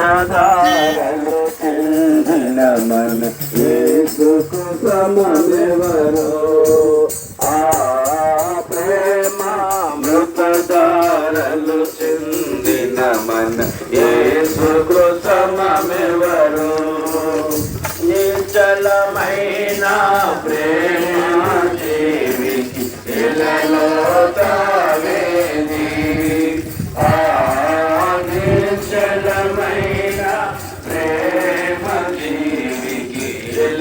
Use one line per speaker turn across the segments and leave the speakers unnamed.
ప్రేమామృతధారలు చిందిన మన యేసుకు సమమెవరో ఆ ప్రేమామృతధారలు చిందిన మన యేసుకు సమమెవరో నిశ్చలమైన ప్రేమ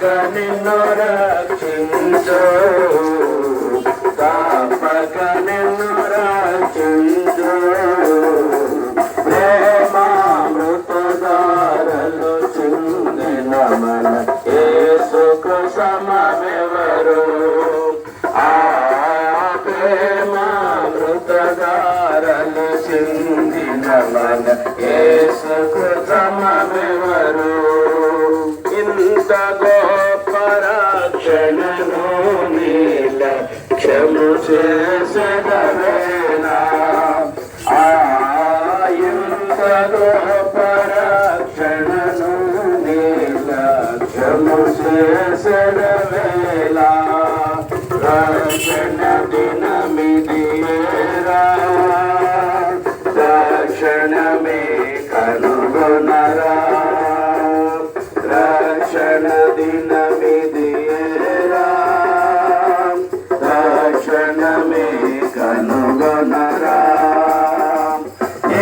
తప్పక నిన్ను రక్షించు తప్పక నిన్ను రక్షించు ప్రేమామృతదారలు చిందిన మన యేసుకు సమమెవరు? ఆ ప్రేమామృతదారలు చిందిన మన యేసుకు సమమెవరు? ఇంత గొప్ప రక్షణను నీల క్షము చేసదవేనా ఇంత గొప్ప రక్షణను నిర్లక్ష్యము రక్షణ దినమిదియేరా రక్షణమే కనుగొనరా.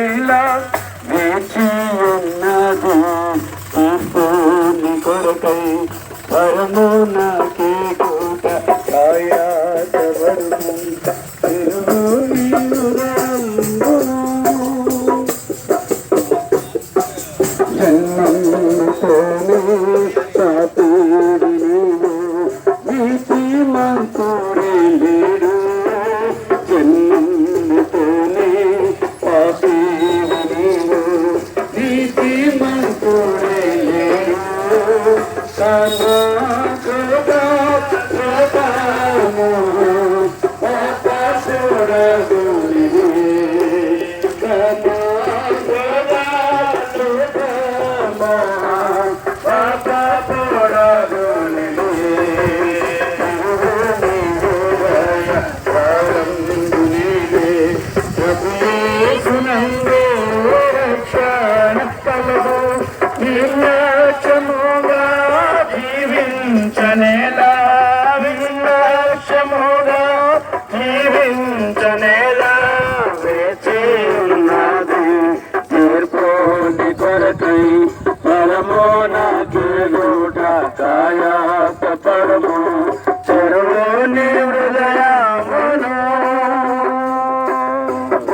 ఇలా వేచి ఉన్నది క్రీస్తుని కొరకై పరము నాకే కోట తిరునీరంబును. నీవు Thank you.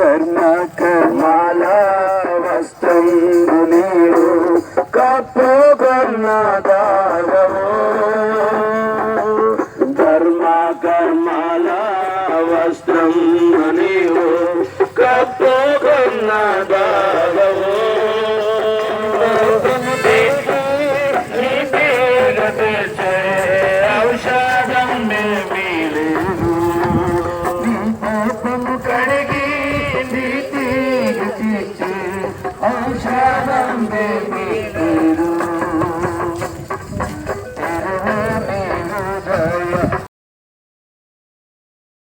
కర్మ కర్మాల వస్త్రం నీవు కప్పుకొన్న దాగము ధర్మ కర్మాల వస్త్రం నీవు కప్పుకొన్న దాగము Amen.